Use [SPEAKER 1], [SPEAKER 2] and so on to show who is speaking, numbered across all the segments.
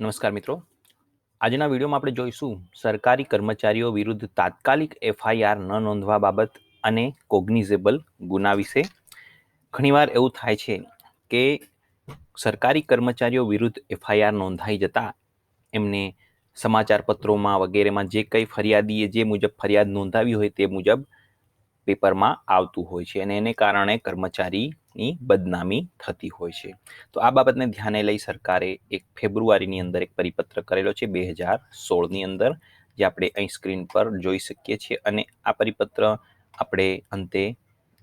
[SPEAKER 1] નમસ્કાર મિત્રો. આજના વિડીયોમાં આપણે જોઈશું સરકારી કર્મચારીઓ વિરુદ્ધ તાત્કાલિક એફઆઈઆર ન નોંધવા બાબત અને કોગ્નિઝેબલ ગુના વિશે. ઘણીવાર એવું થાય છે કે સરકારી કર્મચારીઓ વિરુદ્ધ એફઆઈઆર નોંધાઈ જતા એમને સમાચાર પત્રોમાં વગેરેમાં જે કંઈ ફરિયાદીએ જે મુજબ ફરિયાદ નોંધાવી હોય તે મુજબ પેપરમાં આવતું હોય છે અને એને કારણે કર્મચારીની બદનામી થતી હોય છે. તો આ બાબતને ધ્યાને લઈ સરકારે એક ફેબ્રુઆરીની અંદર એક પરિપત્ર કરેલો છે બે હજાર સોળની અંદર, જે આપણે અહીં સ્ક્રીન પર જોઈ શકીએ છીએ અને આ પરિપત્ર આપણે અંતે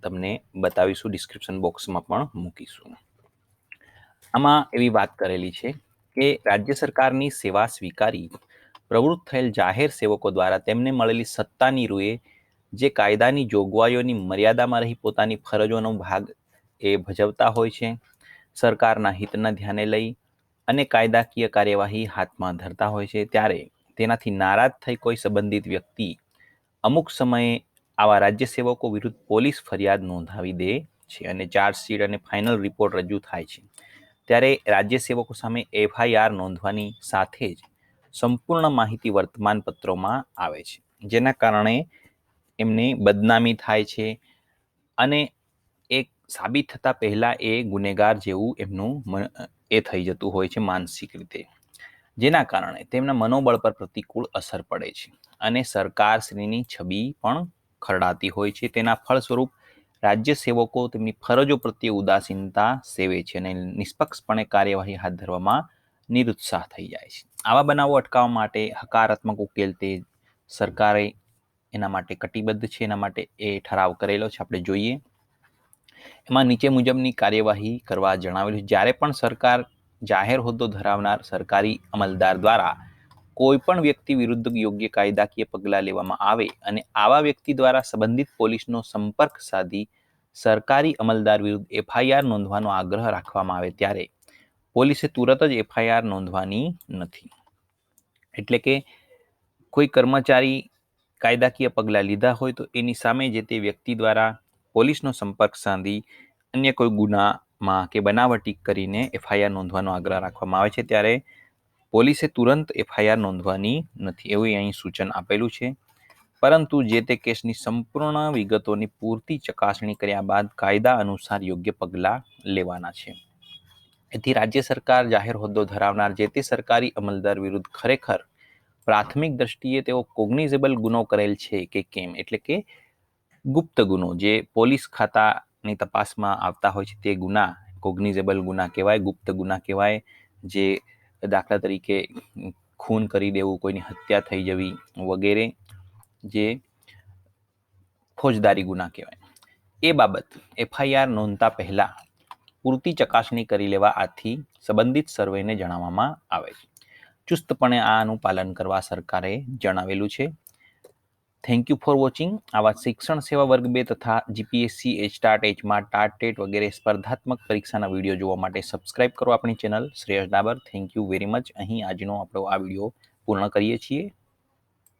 [SPEAKER 1] તમને બતાવીશું, ડિસ્ક્રિપ્શન બોક્સમાં પણ મૂકીશું. આમાં એવી વાત કરેલી છે કે રાજ્ય સરકારની સેવા સ્વીકારી પ્રવૃત્ત થયેલ જાહેર સેવકો દ્વારા તેમને મળેલી સત્તાની રૂએ જે કાયદાની જોગવાઈઓની મર્યાદામાં રહી પોતાની ફરજોનો ભાગ એ ભજવતા હોય છે, સરકારના હિતના ધ્યાને લઈ અને કાયદાકીય કાર્યવાહી હાથમાં ધરતા હોય છે, ત્યારે તેનાથી નારાજ થઈ કોઈ સંબંધિત વ્યક્તિ અમુક સમયે આવા રાજ્ય સેવકો વિરુદ્ધ પોલીસ ફરિયાદ નોંધાવી દે છે અને ચાર્જશીટ અને ફાઇનલ રિપોર્ટ રજૂ થાય છે. ત્યારે રાજ્ય સેવકો સામે એફઆઈઆર નોંધવાની સાથે જ સંપૂર્ણ માહિતી વર્તમાન પત્રોમાં આવે છે, જેના કારણે એમની બદનામી થાય છે અને એક સાબિત થતાં પહેલાં એ ગુનેગાર જેવું એમનું એ થઈ જતું હોય છે માનસિક રીતે. જેના કારણે તેમના મનોબળ પર પ્રતિકૂળ અસર પડે છે અને સરકારશ્રીની છબી પણ ખરડાતી હોય છે. તેના ફળ સ્વરૂપ રાજ્ય સેવકો તેમની ફરજો પ્રત્યે ઉદાસીનતા સેવે છે અને નિષ્પક્ષપણે કાર્યવાહી હાથ ધરવામાં નિરુત્સાહ થઈ જાય છે. આવા બનાવો અટકાવવા માટે હકારાત્મક ઉકેલ તે સરકારે એના માટે કટિબદ્ધ છે, એના માટે એ ઠરાવ કરેલો છે, આપણે જોઈએ. એમાં નીચે મુજબની કાર્યવાહી કરવા જણાવેલું છે. જ્યારે પણ સરકાર જાહેર હોદ્દો ધરાવનાર સરકારી અમલદાર દ્વારા કોઈ પણ વ્યક્તિ વિરુદ્ધ યોગ્ય કાયદાકીય પગલાં લેવામાં આવે અને આવા વ્યક્તિ દ્વારા સંબંધિત પોલીસનો સંપર્ક સાધી સરકારી અમલદાર વિરુદ્ધ એફઆઈઆર નોંધવાનો આગ્રહ રાખવામાં આવે ત્યારે પોલીસે તુરત જ એફઆઈઆર નોંધવાની નથી. એટલે કે કોઈ કર્મચારી કાયદાકીય પગલાં લીધા હોય તો એની સામે જે તે વ્યક્તિ દ્વારા પોલીસનો સંપર્ક સાધી અન્ય કોઈ ગુનામાં કે બનાવટી કરીને એફઆઈઆર નોંધવાનો આગ્રહ રાખવામાં આવે છે, ત્યારે પોલીસે તુરંત એફઆઈઆર નોંધવાની નથી. એવું અહીં સૂચન આપેલું છે. પરંતુ જે તે કેસની સંપૂર્ણ વિગતોની પૂરતી ચકાસણી કર્યા બાદ કાયદા અનુસાર યોગ્ય પગલાં લેવાના છે. એથી રાજ્ય સરકાર જાહેર હોદ્દો ધરાવનાર જે તે સરકારી અમલદાર વિરુદ્ધ ખરેખર પ્રાથમિક દ્રષ્ટિએ તેઓ કોગ્નિઝેબલ ગુનો કરેલ છે કે કેમ? એટલે કે ગુપ્ત ગુનો જે પોલીસ ખાતાની તપાસમાં આવતા હોય છે તે ગુના કોગ્નિઝેબલ ગુના કહેવાય, ગુપ્ત ગુના કહેવાય, જે દાખલા તરીકે ખૂન કરી દેવું, કોઈની હત્યા થઈ જવી વગેરે જે ફોજદારી ગુના કહેવાય. એ બાબત એફઆઈઆર નોંધતા પહેલા પૂરતી ચકાસણી કરી લેવા આથી સંબંધિત સર્વેને જણાવવામાં આવે છે. ચુસ્તપણે આનું પાલન કરવા સરકારે જણાવેલું છે. થેન્ક યુ ફોર વોચિંગ આવા શિક્ષણ સેવા વર્ગ બે તથા જીપીએસસી એચટાટ એચમાં ટાટ ટેટ વગેરે સ્પર્ધાત્મક પરીક્ષાના વીડિયો જોવા માટે સબસ્ક્રાઇબ કરો આપણી channel Shreyas Dabar thank you very much અહીં આજનો આપણો આ વીડિયો પૂર્ણ કરીએ છીએ.